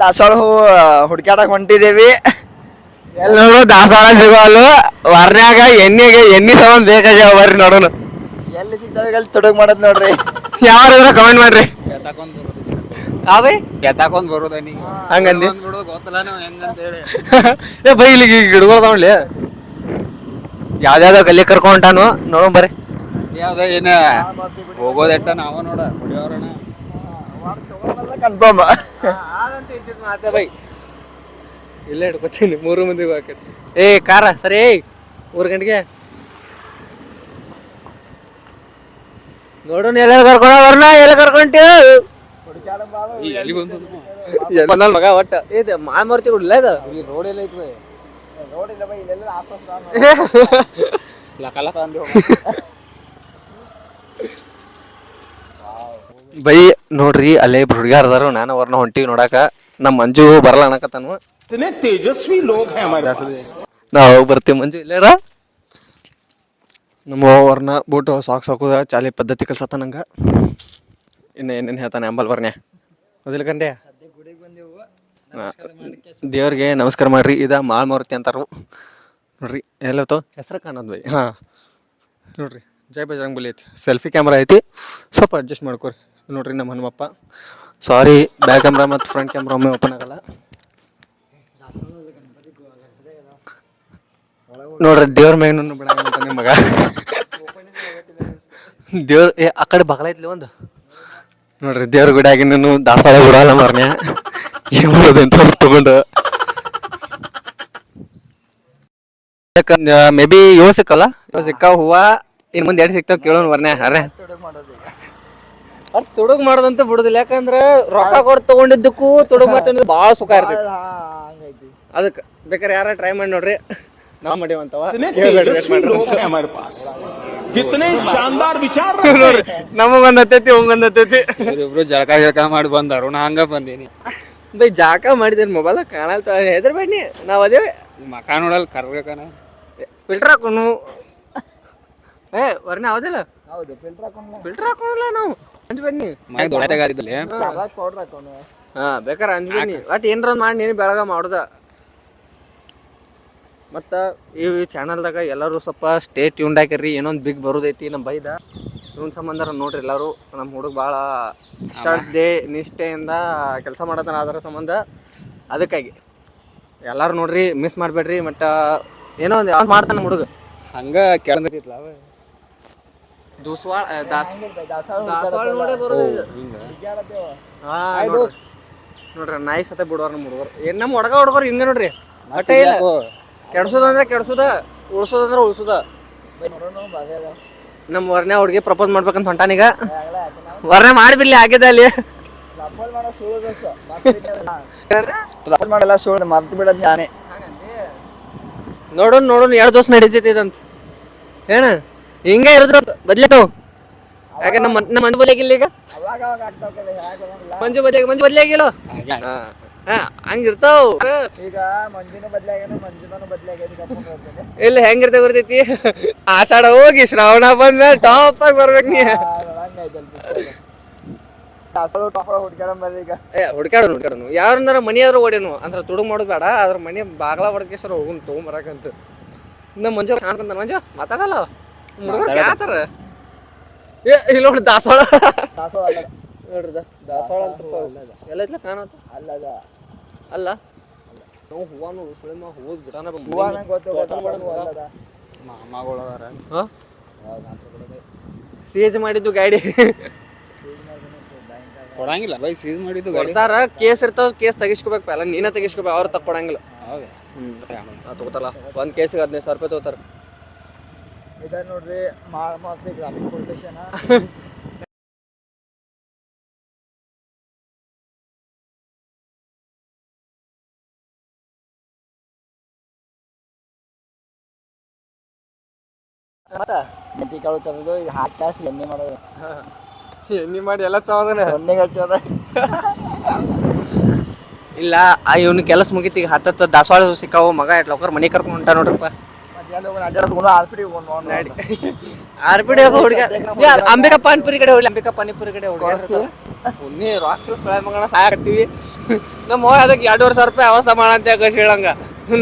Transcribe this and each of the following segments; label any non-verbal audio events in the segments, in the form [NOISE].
ದಾಸವಾಳ ಹೂ ಹುಡ್ಕ್ಯಾಡಕ್ ಹೊಂಟಿದೇವಿ. ಎಲ್ಲಿ ನೋಡು ದಾಸವಾಳ ಸಿಗೋಲ್ಲ ವರ್ನ್ಯಾಗ ಎಣ್ಣೆಗೆ ಎಣ್ಣಿ ಸಾಮಾನ್ ಬೇಕಾಗ್ಯಾವ ಬರ್ರಿ ನೋಡೋಣ ಎಲ್ಲಿ ಸಿಗ್ತಾವೆ ಅಲ್ಲಿ ತೊಡಗ್ ಮಾಡೋದ್ ನೋಡ್ರಿ. ಯಾರು ಕಮೆಂಟ್ ಮಾಡ್ರಿ. ಯಾವ್ದಾವ್ದ ಕೆತ್ತಾಕೊಂಡ್ ಬರೋದ ನೀ ಹಂಗಂದಿ? [LAUGHS] ಏ ಬೈ ಇಲ್ಲಿಗೆ ಗಿಡಗಳು ತಗೊಂಡ್ಲಿ ಯಾವ್ದಾವ್ದೋ ಗಲ್ಲಿ ಕರ್ಕೊಂಡಾನು ನೋಡೋಣ ಬರ್ರಿ. ಯಾವ್ದ ಏನ ಹೋಗೋದೆಟ್ಟ ನಾವ ನೋಡ ಹೊಡಿಯೋರಣ ಕನ್ಫರ್ಮ್ ಬೈ. ಇಲ್ಲೇ ಹಿಡ್ಕೊತೀನಿ ಮೂರು ಮಂದಿಗೆ ಹಾಕೈತಿ ಏ ಕಾರ ಸರಿ ಮೂರು ಗಂಟೆಗೆ. ನೋಡೋಣ ಎಲ್ಲ ಕರ್ಕೊಂಡ ಬರ್ನ ಎಲ್ಲ ಕರ್ಕೊಂಟಿ? ಎಲ್ಲಿ ಬಂತು ಬಂದಲ್ ಮಗ ಒಟ್ಟ. ಇದು ಮಾಮೂರ್ತಿ ಇಲ್ಲ ಇದು? ರೋಡ್ ಎಲ್ಲ ಐತಿ ನೋಡಿಲ್ಲ ಬೈ ಇಲ್ಲೆಲ್ಲ ಆಸ್ಪಾಸ್ ಲಕ ಲಕ. ಅಂದಿ ಬೈ ನೋಡ್ರಿ ಅಲ್ಲೇ ಇಬ್ರು ಹುಡುಗಾರ ಅದಾರು ನಾನು ಅವ್ರನ್ನ ಹೊಂಟಿವಿ ನೋಡಾಕ ನಮ್ಮ ಮಂಜು ಬರಲ್ಲ ಅನ್ನಕತ್ತಾನು इतने तेजस्वी लोग हैं हमारे पास ನಾವು ಹೋಗಿ ಬರ್ತೀವಿ ಮಂಜು ಇಲ್ಲೇರ ನಮ್ಮ ಅವ್ರನ್ನ ಬೂಟು ಸಾಕ್ಸ್ ಹಾಕೋದ ಚಾಲಿ ಪದ್ಧತಿ ಕಲ್ಸತ್ತ ನಂಗೆ ಇನ್ನು ಏನೇನು ಹೇಳ್ತಾನೆ ಅಂಬಲ್ ಬರ್ನ್ಯಾ ಮೊದಲ ಗಂಟೆ ದೇವ್ರಿಗೆ ನಮಸ್ಕಾರ ಮಾಡ್ರಿ ಇದ ಮಾಳ್ ಮಾರುತಿ ಅಂತಾರು ನೋಡ್ರಿ ಎಲ್ಲತ್ತೋ ಹೆಸರು ಕಾಣೋದು ಬೈ ಹಾಂ ನೋಡ್ರಿ ಜೈ ಬಜರಂಗ್ ಬಲಿ ಐತಿ ಸೆಲ್ಫಿ ಕ್ಯಾಮ್ರಾ ಐತಿ ಸ್ವಲ್ಪ ಅಡ್ಜಸ್ಟ್ ಮಾಡ್ಕೊರಿ ನೋಡ್ರಿ ನಮ್ಮ ಹನುಮಪ್ಪ. ಸಾರಿ ಬ್ಯಾಕ್ ಕ್ಯಾಮ್ರಾ ಮತ್ತು ಫ್ರಂಟ್ ಕ್ಯಾಮ್ರಾ ಒಮ್ಮೆ ಓಪನ್ ಆಗಲ್ಲ. ನೋಡ್ರಿ, ದೇವ್ರ ಮ್ಯಾಗ ಬಿಡಂತ ನಿಮಗ ಮಗ. ದೇವ್ರ, ಏ, ಆ ಕಡೆ ಬಗಲ ಐತ್ಲಿ ಒಂದು. ನೋಡ್ರಿ, ದೇವ್ರ ಗುಡಿಯಾಗಿ ನಾನು ದಾಸವಾಳ ಬಿಡಲ್ಲ ಮಾರ್ನ್ಯ ಏನ್ ಮಾಡೋದು ಅಂತ ತಗೊಂಡು. ಮೇ ಬಿ ಇವ ಸಿಕ್ಕಲ್ಲ. ಇವ ಸಿಕ್ಕಾವ ಹೂವ ಇನ್ನು ಮುಂದೆ ಎರಡು ಸಿಗ್ತಾವ ಕೇಳೋಣ ವರ್ನ್ಯ ಅರೆ. ಅದ್ ತುಡುಗ್ ಮಾಡದಂತ ಬಿಡುದಿಲ್ಲ. ಯಾಕಂದ್ರೆ ರೊಕ್ಕ ಕೊಟ್ಟು ತಗೊಂಡಿದ್ದಕ್ಕೂ ತುಡುಗ್ ಮಾಡ್ತಂದ್ರೆ ಭಾಳ ಸುಖ ಇರ್ತೈತಿ. ಅದಕ್ಕೆ ಬೇಕಾದ್ರೆ ಯಾರ ಟ್ರೈ ಮಾಡಿ ನೋಡ್ರಿ. ನಾ ಮಾಡಿವಂತವ ನಮಗೊಂದ್ ಹತ್ತೈತಿ ಹಂಗೊಂದ್ ಹತ್ತೈತಿ. ಇಬ್ರು ಜಳಕ ಜಳಕ ಮಾಡಿ ಬಂದಾರು. ನಾ ಹಂಗ ಬಂದೀನಿ. ಬೈ ಜಾಕ ಮಾಡಿದೇನು ಮೊಬೈಲ್ ಕಾಣಲ್ತ ಹೆದರ್ಬೇಡಿ ನಾವು ಅದೇ ಮಕ ನೋಡಲ್ಲ ಕರ್ಬೇಕನ? ಫಿಲ್ಟರ್ ಹಾಕೊಂಡು ಏ ವರ್ಣ ಅವದಿಲ್ಲ ಹೌದು ಫಿಲ್ಟರ್ ಹಾಕೊಂಡು ಫಿಲ್ಟರ್ ಹಾಕೊಂಡಲ್ಲ ನಾವು? ಅಂಜ್ ಬನ್ನಿ. ಮನೆ ದೊಡ್ಡಗಾರಿದ್ದಲ್ಲಿ ಪೌಡರ್ ಹಾಕೊಂಡು ಹಾ. ಬೇಕಾರೆ ಅಂಜ್ ಬನ್ನಿ. ಒಟ್ ಏನ್ರ ಮಾಡಿ ನೀನು ಬೆಳಗ ಮಾಡುದ. ಮತ್ತು ಈ ಚಾನಲ್ದಾಗ ಎಲ್ಲರೂ ಸ್ವಲ್ಪ ಸ್ಟೇ ಟ್ಯೂನ್ಡ್ ಹಾಕಿರಿ ಏನೊಂದು ಬಿಗ್ ಬರೋದೈತಿ ನಮ್ಮ ಬೈದ. ಇವನ್ ಸಂಬಂಧ ನೋಡ್ರಿ ಎಲ್ಲರೂ. ನಮ್ಮ ಹುಡುಗ ಭಾಳ ಶ್ರದ್ಧೆ ನಿಷ್ಠೆಯಿಂದ ಕೆಲಸ ಮಾಡತಾನ ಅದರ ಸಂಬಂಧ. ಅದಕ್ಕಾಗಿ. ಎಲ್ಲರೂ ನೋಡ್ರಿ ಮಿಸ್ ಮಾಡಬೇಡ್ರಿ ಮತ್ತು ಏನೋ ಒಂದು ಯಾವ್ದು ಮಾಡ್ತಾನೆ ಹುಡುಗ. ಹಂಗ ಕೇಳಂದಿತ್ಲ ಅವ? ದುಸ್ವಾಳ ದಾಸ್ ದಾಸವಾಳ ನೋಡೇ ಬರೋದು ಹಾ, ನೋಡ್ರಿ. ನೋಡ್ರಿ ನಾಯಿ ಸತ ಬಿಡೋರ್ ನಮ್ಮ ಹುಡುಗರು. ಏನ್ ನಮ್ಮ ಹುಡುಗ ಹುಡುಗರು ಹಿಂಗ ನೋಡ್ರಿ. ಅಟ್ಟೆ ಇಲ್ಲ. ಕೆಡ್ಸೋದಂದ್ರೆ ಕೆಡ್ಸೋದ ಉಳ್ಸೋದಂದ್ರೆ ಉಳ್ಸೋದ ನಮ್ಮ ವರ್ಣೆ ಹುಡುಗಿ ಪ್ರಪೋಸ್ ಮಾಡ್ಬೇಕಂತ ಹೊಂಟಾನೀಗ ವರ್ಣೆ ಮಾಡಿಬಿಡ್ಲಿ ಆಗಿದೆ ಅಲ್ಲಿ. ಮಾಡಲ್ಲ ಸುಳ್ಳು ಮರ್ತು ಬಿಡೋದು ನಾನೇ. ನೋಡೋಣ ನೋಡೋಣ ಎರಡು ದಿವಸ ನಡೀತೈತಿ ಇದಂತ. ಏನ? ಹಿಂಗ ಇರೋದ್ರ ಬದ್ಲೇತಾವ್ ಯಾಕೆ ನಮ್ಮ ನಮ್ಮ ಮಂಜು ಬದಲಾಗಿಲ್ಲ ಈಗ? ಮಂಜು ಬದಲಾಗಿ ಮಂಜು ಬದಲಾಗಿಲ್ಲ? ಹಂಗಿರ್ತಾವ ಹಂಗಿರ್ತಾವ್ ಈಗ ಮಂಜುನು ಬದ್ಲಾಗ್ಯಾನ ಮಂಜುನೂ ಬದ್ಲಾಗ್ಯಾನ ಇಲ್ಲ ಹೆಂಗಿರ್ತಾವ ಬರ್ತೈತಿ ಆಷಾಢ ಹೋಗಿ ಶ್ರಾವಣ ಬಂದ್ಮೇಲೆ ಟಾಪ್ ಆಗಿ ಬರ್ಬೇಕು ನೀ. ಹುಡ್ಕಾಡೋನು ಹುಡ್ಕಾಡೋನು ಯಾರಂದ್ರ ಮನಿಯಾದ್ರು ಓಡೇನು. ಅಂದ್ರೆ ತುಡುಗ್ ಮಾಡೋದು ಬೇಡ. ಅದ್ರ ಮನಿ ಬಾಗ್ಲ ಹೊಡ್ಕೇಸರ ಹೋಗುನ್ ತೊಗೊಂಬರಕಂತ. ನಮ್ಮ ಮಂಜು ಬಂದ ಮಂಜು? ಮಾತಾಡಲ್ಲ? ಯಾತರ ಏ ಇಲ್ಲ ನೋಡಿ ದಾಸವಾಳ. ದಾಸವಾಳ ಅಲ್ಲ. ನೋಡ್ರಿ ದಾಸವಾಳ ಅಂತ ಎಲ್ಲ ಐತ್ಲ ಕಾಣತ್ತ ಅಲ್ಲದ ಅಲ್ಲ ನಾವು ಹೂವಾನು ಸುಳಿಮ ಹೂವದ ಗಿಡನ ಹೂವ ನಂಗೆ ಗೊತ್ತು ಗೊತ್ತು ಅಲ್ಲದ. ಮಾಮಗಳು ಅದಾರ. ಸೀಜ್ ಮಾಡಿದ್ದು ಗಾಡಿ. ಕೊಡಂಗಿಲ್ಲ ಬೈ ಸೀಸ್ ಮಾಡಿದ್ದು ಕೊಡ್ತಾರ ಕೇಸ್ ಇರ್ತಾವ ಕೇಸ್ ತೆಗಿಸ್ಕೋಬೇಕು ಅಲ್ಲ ನೀನೇ ತೆಗಿಸ್ಕೋಬೇಕು ಅವ್ರ ತಕ್ಕೊಡಂಗಿಲ್ಲ ಹೌದಾ. ಹ್ಞೂ ಆ ತಗೋತಾರ ಒಂದ್ ಕೇಸಿಗೆ ಹದಿನೈದು ಸಾವಿರ ರೂಪಾಯಿ ತಗೋತಾರ. ಇದ ನೋಡ್ರಿ ಮಾ ಮತ್ತೆ ಗ್ರಾಮೀಣ ಪ್ರೊಟೆಕ್ಷನ್ ಮೆತ್ತಿ? ಕಾಳು ತರೋದು ಈಗ ಹಾಕಿ ಕಾಸಿ ಎಣ್ಣೆ ಮಾಡೋದು. ಎಣ್ಣೆ ಮಾಡಿ ಎಲ್ಲ ಚವದನ ಎಣ್ಣೆಗೆ ಹಚ್ಚೋದ ಇಲ್ಲ ಆ ಇವ್ನ ಕೆಲಸ ಮುಗಿತಿ ಈಗ ಹತ್ತತ್ತ ದಾಸವಾಳ ಸಿಕ್ಕಾವು ಮಗ ಎಟ್ ಲೋಕರ್ ಮನೆ ಕರ್ಕೊಂಡು ಹೊಂಟ ನೋಡ್ರಪ್ಪ. ಆರ್ ಪಿ ಡಿ ಹುಡುಗ. ಅಂಬಿಕಾ ಪಾನಿಪುರಿ ಕಡೆ ಹೋಗ್ಲಿ ಅಂಬಿಕಾ ಪಾನಿಪುರಿ ಕಡೆ ಹುಡುಗ ಉನ್ನಿ ರೊಕ್ಕ ಮಗನ ಸಾಕತ್ತೀವಿ ನಮ್ಮ ಹೋಗಿ ಅದಕ್ಕೆ ಎರಡೂವರೆ ಸಾವಿರ ರೂಪಾಯಿ ಅವಸ್ಥೆ ಮಾಡಂತ ಕಳ್ಸಿ ಹೇಳಂಗ.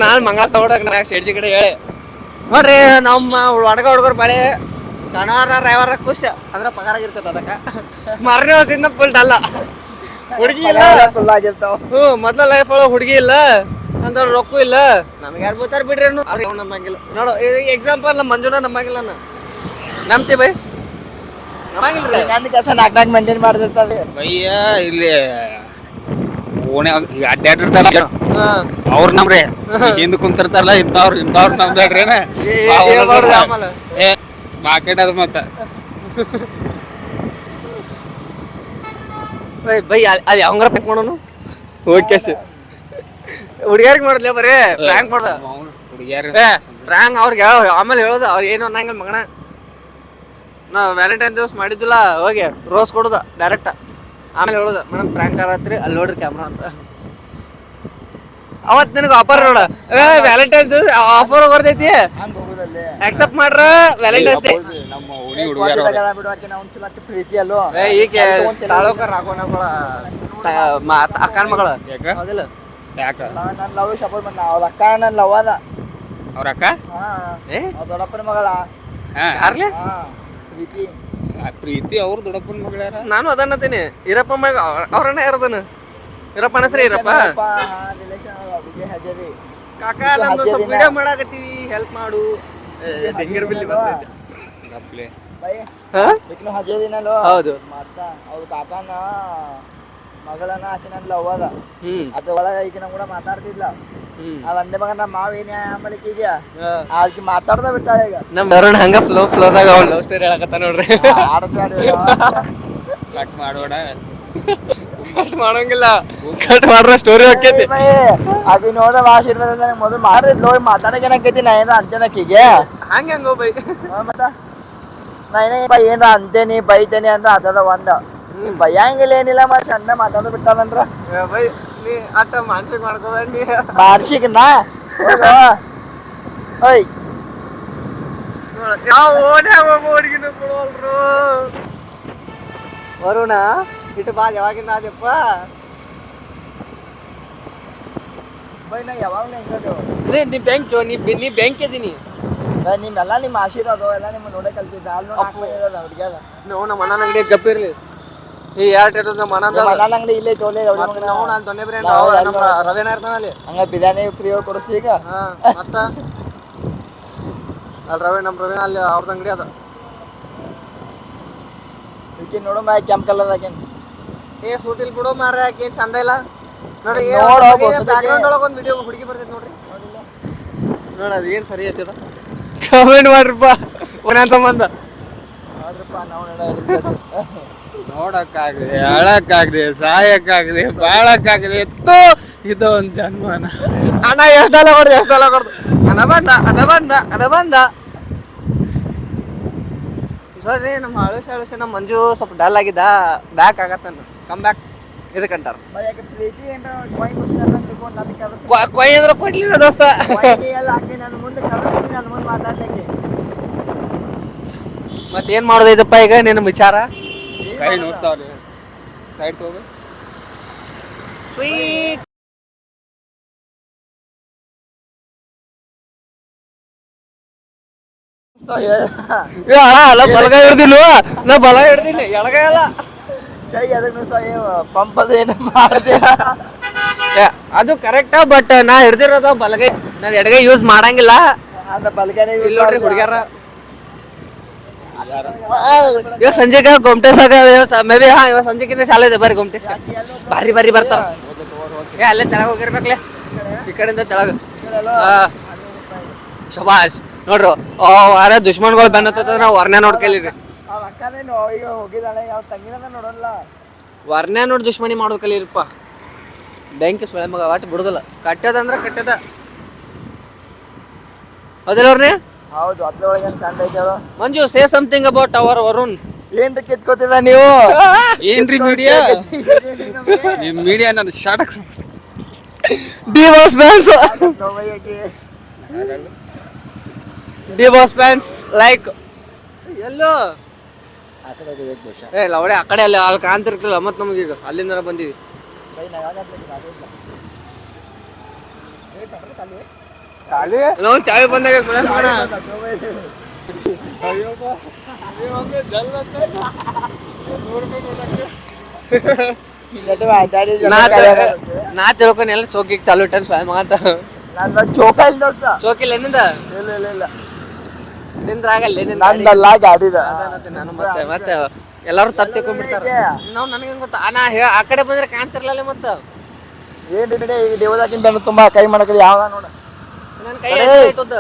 ನಾನು ಮಂಗಳ ತಗೊಡಕ್ ನಾ ಶೆಡ್ಜಿ ಕಡೆ ಹೇಳಿ. ನೋಡ್ರಿ ನಮ್ಮ ಹುಡುಗ ಹುಡುಗರು ಬಳೆ ಶನಿವಾರ ರವಿವಾರ ಖುಷಿ. ಅಂದ್ರೆ ಪಗಾರ ಆಗಿರ್ತದೆ ಅದಕ್ಕೆ. ಮಾರನೇ ಹೊಸಿಂದ ಫುಲ್ ಡಲ್ಲ. ಹುಡುಗಿ ಇಲ್ಲ. ಹ್ಞೂ ಮೊದ್ಲ ಲೈಫ್ ಒಳಗೆ ಹುಡುಗಿ ಇಲ್ಲ. ಅಂತ ರೊಕ್ಕ ಇಲ್ಲ. ನಮ್ಗೆ ಯಾರು ಬೋತಾರ ಬಿಡ್ರಿ ಅನ್ನು ನಂಬಂಗಿಲ್ಲ. ನಮ್ಮಂಗಿಲ್ಲ ನೋಡು ಎಕ್ಸಾಂಪಲ್ ನಮ್ಮ ಮಂಜುನ ನಮ್ಮಂಗಿಲ್ಲ ನಾನು ನಂಬ್ತಿ ಬೈ. ನಮ್ಮಂಗಿಲ್ಲ ರೀ. ನನ್ನ ಕೆಲಸ ನಾಲ್ಕು ನಾಲ್ಕು ಮೇಂಟೈನ್ ಮಾಡ್ತಿರ್ತಾವೆ ಬಯ್ಯ ಇಲ್ಲಿ ಓಣೆ ಅಡ್ಡಾಡಿರ್ತಾರ ಅವ್ರ ನಮ್ರಿ ಹಿಂದ್ ಕುಂತಿರ್ತಾರಲ್ಲ ಇಂಥವ್ರು ಇಂಥವ್ರು ನಮ್ದೇಳ್ರೇನ ಏ- ಮಾರ್ಕೆಟ್ ಅದ ಮತ್ತ. ಬೈ ಬೈ ಅಲ್ಲಿ ಯಾವಂಗಾರ ಪ್ಯಾಂಕ್ ಮಾಡೋನು ಓಕೆ ಸಿ ಹುಡುಗಿಯರಿಗೆ ಮಾಡಿದ್ಲೆ ಬರೀ ಪ್ರ್ಯಾಂಕ್ ಮಾಡ್ದ. ಹುಡುಗಿಯಾರ ಏ ಪ್ರ್ಯಾಂಕ್ ಅವ್ರಿಗೆ ಆಮೇಲೆ ಹೇಳೋದು ಅವ್ರು ಏನು ಅನ್ನಂಗಿಲ್ಲ ಮಗನ. ನಾ ವ್ಯಾಲೆಂಟೈನ್ ದಿವಸ ಮಾಡಿದ್ದಿಲ್ಲ ಹೋಗಿ ರೋಸ್ ಕೊಡುದ ಡೈರೆಕ್ಟ್ ಆಮೇಲೆ ಹೇಳೋದು ಮೇಡಮ್ ಪ್ರ್ಯಾಂಕ್ ಆರತ್ರಿ ಅಲ್ಲಿ ನೋಡ್ರಿ ಕ್ಯಾಮ್ರಾ ಅಂತ. ಅವತ್ ನಿನಗೆ ಆಫರ್ ನೋಡ. ವ್ಯಾಲೆಂಟೈನ್ ದಿವಸ ಆಫರ್ ಬರ್ತೈತಿ ಅಕ್ಸೆಪ್ಟ್ ಮಾಡ್ರ ವ್ಯಾಲೆಂಟೈನ್ಸ್ ಡೇ ಈಗ ತಾಲೂಕ ಹಾಕೋಣಗಳ ಅಕ್ಕನ ಮಗಳ. ಹೌದಿಲ್ಲ. ಯಾಕ? ನನ್ನ ಲವ್ ಸಪೋರ್ಟ್ ಮಾಡಿ ಅವ್ರ ಅಕ್ಕ ನನ್ನ ಲವ್ ಅದ. ಅವ್ರ ಅಕ್ಕ? ಹಾ. ಏ? ಅವ್ರ ದೊಡ್ಡಪ್ಪನ ಮಗಳ. ಹಾ. ಯಾರ್ಲೆ? ಹಾ ಪ್ರೀತಿ. ಆ ಪ್ರೀತಿ ಅವ್ರ ದೊಡ್ಡಪ್ಪನ ಮಗಳಾರ ನಾನು ಅದನ್ನತೀನಿ ಇರಪ್ಪ ಮಗ ಅವ್ರನ್ನ ಯಾರದನ ಇರಪ್ಪ ಅನಸ್ರಿ ಇರಪ್ಪ ಕಾಕ ನಮ್ದು ಸ್ವಲ್ಪ ವಿಡಿಯೋ ಮಾಡಾಕತ್ತೀವಿ. ಹೆಲ್ಪ್ ಮಾಡು. ಡೆಂಗರ್ ಬಿಲ್ಲಿ ಬರ್ತೈತೆ ಗಪ್ಲೆ. ಹಾ? ಹೌದು. ಮತ್ತ ಅವ್ರ ಕಾಕನ ಮಗಳನ್ನ ಆಕಿ ಲವ್ ಅದ ಹ್ಮ್. ಅದ ಒಳಗ ಈಗಿನ ಕೂಡ ಮಾತಾಡ್ತಿದ್ಲ. ಅದ ಅಂದೆ ಮಗ ನಮ್ಮ ಮಾವ ಏನೇ ಆಮೇಲೆ ಈಗ ಅದಕ್ಕೆ ಮಾತಾಡ್ದ ಬಿಟ್ಟಾಳೆ ಈಗ. ನಮ್ ವರುಣ್ ಹಂಗ ಫ್ಲೋ ಫ್ಲೋದಾಗ ಅವ್ನ ಲವ್ ಸ್ಟೋರಿ ಹೇಳಕತ್ತ ನೋಡ್ರಿ. ಆಡಸ್ಬೇಡ ಕಟ್ ಮಾಡೋಣ. ಕಟ್ ಮಾಡಂಗಿಲ್ಲ. ಕಟ್ ಮಾಡ್ರ ಸ್ಟೋರಿ ಹಾಕೈತಿ ಅದು ನೋಡ ಆಶೀರ್ವಾದ ಮೊದಲು ಮಾಡಿದ್ಲು ಹೋಗಿ ಮಾತಾಡಕ್ಕೆ ಏನಾಕೈತಿ ನಾ ಏನೋ ಅಂತೇನಕ್ಕಿಗೆ ಹಂಗೆ ಹಂಗೋ ಬೈ. ಮತ್ತ. ನಾ ಏನ ಏನ ಅಂತೇನಿ ಬೈತೇನಿ ಅಂದ್ರೆ ಅದದ ಒಂದ. ಬೈಯಂಗಿಲ್ಲ ಏನಿಲ್ಲ ಮತ್ತೆ ಸಣ್ಣ ಮಾತಾಡೋ ಬಿಟ್ಟಾನಂದ್ರ. ಬೈ ನೀ ಅಟ್ಟ ಮಾನಸಿಕ ಮಾಡ್ಕೋಬೇಡ. ನೀ? ಬಾರ್ಸಿಕ್ ನಾ ಓಯ್ ಯಾವ ಓಡ್ಯಾಗ ಒಬ್ಬ ಹುಡುಗಿನ ಬಿಡವಲ್ರು ವರುಣ ಇಟ್ಟು ಬಾ ಯಾವಾಗಿಂದ ಆದ್ಯಪ್ಪ? ಬೈ ನಾ ಯಾವಾಗ ಲೇ ನೀ ಬ್ಯಾಂಕ್ ನೀ ನೀ ಬ್ಯಾಂಕ್ ಇದೀನಿ. ನಿಮ್ಮೆಲ್ಲ ನಿಮ್ಮ ಆಶೀರ್ವಾದ ಎಲ್ಲ ನಿಮ್ಮ ನೋಡೇ ಕಲ್ತಿದ್ದ. ಅಲ್ಲಿ ನೋಡಿ ಹುಡುಗ್ಯಾದ ನಾವು ನಮ್ಮ ಅಣ್ಣನ ಅಂಗಡಿ ಗಪ್ಪಿರ್ಲಿ ಈ ನಮ್ಮ ಅಣ್ಣಂದ ಮನಾನ ಅಂಗಡಿ ಇಲ್ಲೇ ತೋಲೆ ಮತ್ತೆ ನಾವು ನಾನು ದೊಣ್ಣೆ ಬಿರಿಯಾನಿ ನಾವು ನಾವು ಅಲ್ಲಿ ನಮ್ಮ ರವೇನ ಇರ್ತಾನ ಅಲ್ಲಿ. ಹಂಗ ಬಿರಿಯಾನಿ ಫ್ರೀ ಕೊಡಿಸ್ಲಿ ಈಗ. ಹಾ ಮತ್ತ? ಅಲ್ಲಿ ರವೆ ನಮ್ಮ ರವೇನ ಅಲ್ಲಿ ಅವ್ರದ್ದು ಅಂಗಡಿ ಅದ. ಈಕಿ ನೋಡು ಮಾ ಕೆಂಪ್ ಕಲರ್ ಆಕೇನ್ ಏ ಸೂಟಿಲ್ ಬಿಡು ಮಾರ ಏನ್ ಚಂದ ಇಲ್ಲ. ನೋಡ್ರಿ ನೋಡು. ಬ್ಯಾಕ್ಗ್ರೌಂಡ್ ಒಳಗೆ ಒಂದು ವಿಡಿಯೋ ಹುಡುಗಿ ಬರ್ತೈತೆ ನೋಡ್ರಿ. ನೋಡ ಅದು ಏನು ಸರಿ ಐತದ ಕಮೆಂಟ್ ಮಾಡ್ರಪ್ಪ. ಒಂದ್ ಸಂಬಂಧ. ನೋಡ್ರಪ್ಪ ನಾವು ಸಾಯಕ್ಕಾಗ್ಲಿ ಬಾಳಕ್ಕಾಗ್ಲಿ ಸಾಯಕ್ಕಾಗದೆ ಬಾಳಕ್ಕಾಗದೆ ಎತ್ತೋ ಇದು ಒಂದ್ ಜನ್ಮನ. ಅಣ್ಣ ಎಷ್ಟೆಲ್ಲ ಕೊಡ್ದು ಎಷ್ಟೆಲ್ಲ ಕೊಡ್ದು? ಅಣ್ಣ ಬಂದ ಅಣ್ಣ ಬಂದ ಅಣ್ಣ ಬಂದ. ಸರಿ ನಮ್ಮ ಅಳುಸ ಅಳುಸ ನಮ್ಮ ಮಂಜು ಸ್ವಲ್ಪ ಡಲ್ ಆಗಿದ್ದ. ಬ್ಯಾಕ್ ಆಗತ್ತ ಕಮ್ ಬ್ಯಾಕ್ ಇದಕ್ಕಂತಾರ ಕೊಯ್ ಅಂದ್ರೆ ಕೊಡ್ಲಿಲ್ಲ ದೋಸ್ತ. ಕೊಯ್ಗೆ ಎಲ್ಲ ಹಾಕಿ ನನ್ನ ಮುಂದೆ ಮುಂದೆ ಮಾತಾಡ್ಲಿಕ್ಕೆ. ಮತ್ತೇನ್ ಮಾಡೋದೈತಪ್ಪ ಈಗ ನಿನ್ನ ವಿಚಾರ? ಕೈ ನೋಡ್ತಾವ್ರಿ ಸೈಡ್ ತಗೋ ಸ್ವೀಟ್ ಅಲ್ಲ ಬಲಗ ಹಿಡ್ದಿಲ್ವ? ನಾ ಬಲ ಹಿಡ್ದಿನಿ ಎಳಗ ಅಲ್ಲ. ಕೈ ಅದಕ್ಕೆ ಸಹ ಪಂಪ್ ಅದು ಏನು ಕರೆಕ್ಟ್ ಬಟ್ ನಾ ಹಿಡ್ದಿರೋದು ಬಲಗೈ ನಾವ್ ಎಡಗೈ ಯೂಸ್ ಮಾಡಂಗಿಲ್ಲ. ಹುಡುಗ್ಯಾರ. ಇವಾಗ ಸಂಜೆಗೆ ಗೊಮ್ಟೇಸಾಗ ಮೇ ಬಿ, ಹಾ, ಇವಾಗ ಸಂಜೆಗಿಂತ ಶಾಲೆ ಇದೆ. ಬರ್ರಿ ಗೊಮ್ಟೇಸ್ ಬಾರಿ ಬಾರಿ ಬರ್ತಾರ. ಏ, ಅಲ್ಲೇ ತೆಳಗ ಹೋಗಿರ್ಬೇಕಲೆ. ಈ ಕಡೆಯಿಂದ ತೆಳಗ. ಶಬಾಸ್ ನೋಡ್ರು, ಓ ವಾರ ದುಶ್ಮನ್ಗಳು ಬೆನ್ನತ್ತದ ನಾವು ವರ್ಣೆ ನೋಡ್ಕಲಿರಿ. ವರ್ಣೆ ನೋಡಿ ದುಶ್ಮನಿ ಮಾಡೋದು ಕಲೀರಪ್ಪ. ಬೆಂಕಿ ಸ್ಮೆಳ ಮಗ ಒಟ್ಟು ಬಿಡುದಿಲ್ಲ. ಕಟ್ಟದಂದ್ರ ಕಟ್ಟದ. ಹೌದಿಲ್ಲ ಅವ್ರನ್ನೇ ಹೌದು ಅದ್ರೊಳಗೆ ಏನು ಐತೆ Manju say something about our Varun. ಏನ್ರೀ ಕಿತ್ಕೋತಿದ ನೀವು? ಏನ್ರಿ ಮೀಡಿಯಾ ನಿಮ್ ಮೀಡಿಯಾ ನನ್ನ short divorce fans divorce fans like ಎಲ್ಲೋ? ಏ ಲವಡೆ ಆ ಕಡೆ ಅಲ್ಲಿ ಅಲ್ಲಿ ಕಾಣ್ತಿರ್ಕಿಲ್ಲ ಮತ್ತೆ ನಮಗೀಗ ಅಲ್ಲಿಂದ ಬಂದೀವಿ. ಚಾವಿ ಬಂದಾಗ. ನಾ ತಿಳ್ಕೊಂಡ್ ಎಲ್ಲ ಚೌಕಿಗೆ ಚಾಲು ಇಟ್ಟ ಸ್ವಾಮಿ ಮಗ ಅಂತ. ನನ್ನ ಚೋಕ ಇಲ್ಲ ದೋಸ್ತ. ಚೌಕಿಲ್ಲ ಏನಿಂದ ಇಲ್ಲ ಇಲ್ಲ ಇಲ್ಲ. ನಿಂದ್ರ ಆಗಲ್ಲ ನಿಂದ ಗಾಡಿ. ನಂದಲ್ಲ ಗಾಡಿದ ನಾನು ಮತ್ತೆ ಮತ್ತೆ ಎಲ್ಲಾರು ತಪ್ಪು ತಿಳ್ಕೊಂಡ್ಬಿಡ್ತಾರೆ. ನಾವು ನನಗೆ ಗೊತ್ತಾ? ನಾ ಆ ಕಡೆ ಬಂದ್ರೆ ಕಾಣ್ತಿರ್ಲಿಲ್ಲ ಮತ್ತ. ಏನ್ ಬಿಡಿ ಈಗ ಬೆನ್ನು ತುಂಬಾ ಕೈ ಮಾಡಕ್ರಿ ಯಾವ ನೋಡ. ನನ್ನ ಕೈ ಅರೇ. ಆಯ್ತದ?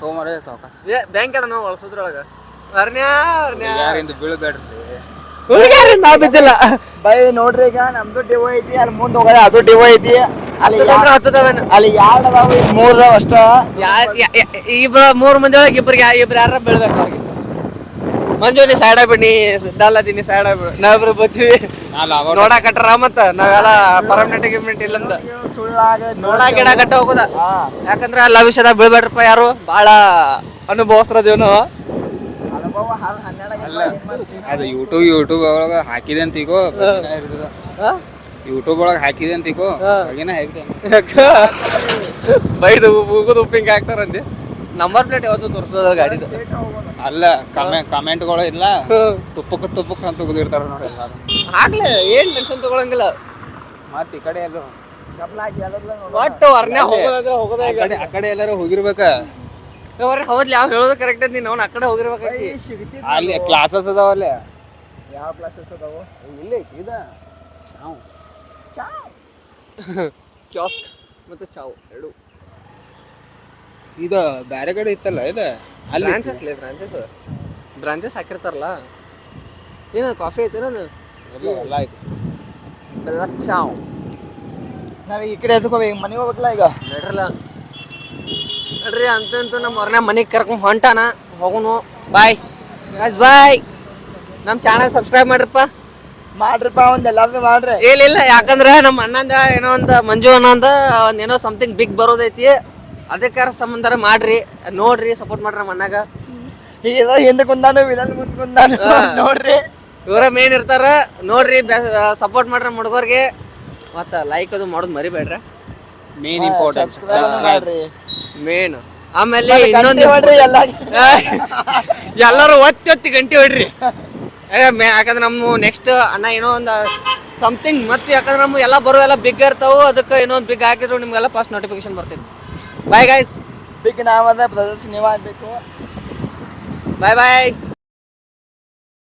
ತಗೊಂಬರೇ ಸಾವಕಾಶ ಏ ಬ್ಯಾಂಕ್ ಅದ ನಾವು ಒಳಸೋದ್ರೊಳಗ. ಅರ್ನ್ಯಾ ಅರ್ನ್ಯಾ. ಯಾರಿಂದ ಬೀಳಬೇಡ್ರಿ. ಬಿದ್ದಿಲ್ಲ. ಬೈ ನೋಡ್ರಿ ಈಗ ನಮ್ದು ಡಿವೋ ಐತಿ ಅಲ್ಲಿ ಮುಂದ್ ಹೋಗೋದ ಅದು ಡಿವೋ ಐತಿ. ಅಲ್ಲಿ ಯಾ- ಹತ್ತದವೇನ? ಅಲ್ಲಿ ಅದಾವ ಮೂರ್ ಅದಾವ ಅಷ್ಟ. ಯಾ- ಯಾ- ಯಾ- ಇಬ್ರ ಮೂರ್ ಮಂದಿ ಒಳಗೆ ಇಬ್ರಿಗೆ ಇಬ್ರು ಯಾರ ಬೀಳ್ಬೇಕು ಅವ್ರಿಗೆ? ಮಂಜು ಸೈಡಾ ಬಿಡಿ ಸಿದ್ಧಾಲ ತಿನ್ನಿ ಸೈಡ್ ಆಗ್ಬಿಡು ನಾವಿಬ್ರು ಬರ್ತೀವಿ ನೋಡಾಕಟ್ರ ಮತ್ತ ನಾವೆಲ್ಲ ಪರ್ಮನೆಂಟ್ ಗಿರ್ಮೆಂಟ್ ಇಲ್ಲಂತ ಸುಳ್ಳಾಗ ನೋಡಾ ಗಿಡ ಕಟ್ಟ ಹೋಗುದ. ಯಾಕಂದ್ರೆ ಯಾಕಂದ್ರ ವಿಷಯದ ಬೀಳ್ಬೇಡ್ರಪ್ಪ ಯಾರು ಬಾಳ ಅನುಭವಸ್ತ್ರದೇವ್ ಜೀವನ ಅಲ್ಲ ಅದು ಯೂಟ್ಯೂಬ್ ಯೂಟ್ಯೂಬ್ ಒಳಗ ಹಾಕಿದೆ ಅಂತ ಈಗ ಯೂಟ್ಯೂಬ್ ಒಳಗ ಹಾಕಿದೆ ಅಂತ ಈಗ ಬೈದು ಉಗುದು ಉಪ್ಪಿಂಗ್ ಹಾಕ್ತಾರಂತೆ. ನಂಬರ್ ಪ್ಲೇಟ್ ಯಾವತ್ತು ತೋರಿಸ್ತದ ಗಾಡಿದು? ಅಲ್ಲ ಕಮೆ ಕಮೆಂಟ್ಗಳು ಇಲ್ಲ. ತುಪ್ಪಕ್ಕೆ ತುಪ್ಪಕ್ಕ ಅಂತ ತೆಗ್ದಿರ್ತಾರ ನೋಡಿ ಎಲ್ಲ ಆಗ್ಲೇ ಏನ್ ಟೆನ್ಷನ್ ತಗೊಳಂಗಿಲ್ಲ. ಮತ್ ಈ ಕಡೆ ಎಲ್ಲೋ. ಒಟ್ಟು ವರ್ಣ್ಯ ಹೋಗೋದಂದ್ರೆ ಹೋಗೋದೇ ಆ ಕಡೆ ಆ ಕಡೆ ಎಲ್ಲಾರು ಹೋಗಿರ್ಬೇಕ? ಅವ್ರೆ ಹೌದ್ಲಿ ಯಾವ ಹೇಳೋದು ಕರೆಕ್ಟ್ ನೀನು? ಅವ್ನ ಆ ಕಡೆ ಹೋಗಿರ್ಬೇಕಾಗಿ ಅಲ್ಲಿ ಕ್ಲಾಸಸ್ ಅದಾವಲ್ಲ ಯಾವ ಕ್ಲಾಸಸ್ ಅದಾವ? ಇಲ್ಲೇ ಇದ. ಕ್ಯಾಸ್ಕ್ ಮತ್ತು ಚಾವು ಎರಡು. ಇದು ಬೇರೆ ಕಡೆ ಇತ್ತಲ್ಲ ಇದು ಅಲ್ಲಿ ಬ್ರಾಂಚಸ್ ಲೇ ಬ್ರಾಂಚಸ್ ಬ್ರಾಂಚಸ್ ಹಾಕಿರ್ತಾರಲ್ಲ. ಏನ ಕಾಫಿ ಐತಿ ನಾನು ಎಲ್ಲ ಎಲ್ಲ ಆಯ್ತು. ಬೆಲ್ಲ ಚಾವ್. ನಾವೀಗ ಈ ಕಡೆ ಎದಕ್ಕೆ ಈಗ ಮನೆಗೆ ಹೋಗ್ಬೇಕಲ್ಲ ಈಗ? ನಡ್ರಲ್ಲ. ನಡ್ರಿ ಅಂತಂತೂ ನಮ್ಮ ಹೊರನೇ ಮನೆಗೆ ಕರ್ಕೊಂಡು ಹೊಂಟಾನ. ಹೋಗುನು. ಬಾಯ್ ಗಾಯ್ಸ್ ಬಾಯ್ ನಮ್ಮ ಚಾನಲ್ ಸಬ್ಸ್ಕ್ರೈಬ್ ಮಾಡ್ರಪ್ಪ. ಮಾಡ್ರಪ್ಪ ಒಂದು ಎಲ್ಲ ಮಾಡ್ರಿ. ಇಲ್ಲ ಇಲ್ಲ. ಯಾಕಂದ್ರೆ ನಮ್ಮ ಅಣ್ಣಂದ ಏನೋ ಒಂದು ಮಂಜು ಅಣ್ಣಂದ ಒಂದು ಒಂದ್ ಏನೋ ಸಮಥಿಂಗ್ ಬಿಗ್ ಬರೋದೈತಿ. ಅದಕ್ಕಾರ ಸಂಬಂಧ ಮಾಡ್ರಿ ನೋಡ್ರಿ ಸಪೋರ್ಟ್ ಮಾಡ್ರಿ ನಮ್ಮ ಅಣ್ಣಗ. ಹೀರೋ ಹಿಂದೆ ಕುಂದಾನು ವಿಲನ್ ಮುಂದ್ ಕುಂದಾನು ಹಾ. ನೋಡ್ರಿ. ಇವರ ಮೇನ್ ಇರ್ತಾರ ನೋಡ್ರಿ ಸಪೋರ್ಟ್ ಮಾಡ್ರಿ ನಮ್ಮ ಮತ್ತ ಲೈಕ್ ಅದು ಮಾಡೋದು ಮರಿಬೇಡ್ರಿ. ಮೇನ್ ಇಂಪಾರ್ಟೆಂಟ್ ಸಬ್ಸ್ಕ್ರೈಬ್ ಸಬ್ಸ್ಕ್ರೈಬ್ ಮಾಡ್ರಿ ಮೇನ್ ಆಮೇಲೆ ಇನ್ನೊಂದು ಹೊಡ್ರಿ ಎಲ್ಲ. ಎಲ್ಲರೂ ಒತ್ತಿ ಒತ್ತಿ ಗಂಟೆ ಹೊಡ್ರಿ. ಏ, ಮೇ- ಯಾಕಂದ್ರೆ ನಮ್ಮ ನೆಕ್ಸ್ಟ್ ಅಣ್ಣ ಏನೋ ಒಂದು ಸಮಥಿಂಗ್ ಮತ್ತೆ ಯಾಕಂದ್ರೆ ನಮ್ಮ ಎಲ್ಲ ಬರೋ ಎಲ್ಲ ಬಿಗ್ ಇರ್ತಾವೆ ಅದಕ್ಕೆ ಇನ್ನೊಂದು ಒಂದು ಬಿಗ್ ಹಾಕಿದ್ರು ನಿಮ್ಗೆಲ್ಲ ಫಸ್ಟ್ ನೋಟಿಫಿಕೇಶನ್ ಬರ್ತೈತಿ ಬಾಯ್ ಗಾಯ್ಸ್ ಬಿಗ್ ನಾವದ ಬ್ರದರ್ಸ್ ನೀವ್ ಆಗ್ಬೇಕು ಬಾಯ್ ಬಾಯ್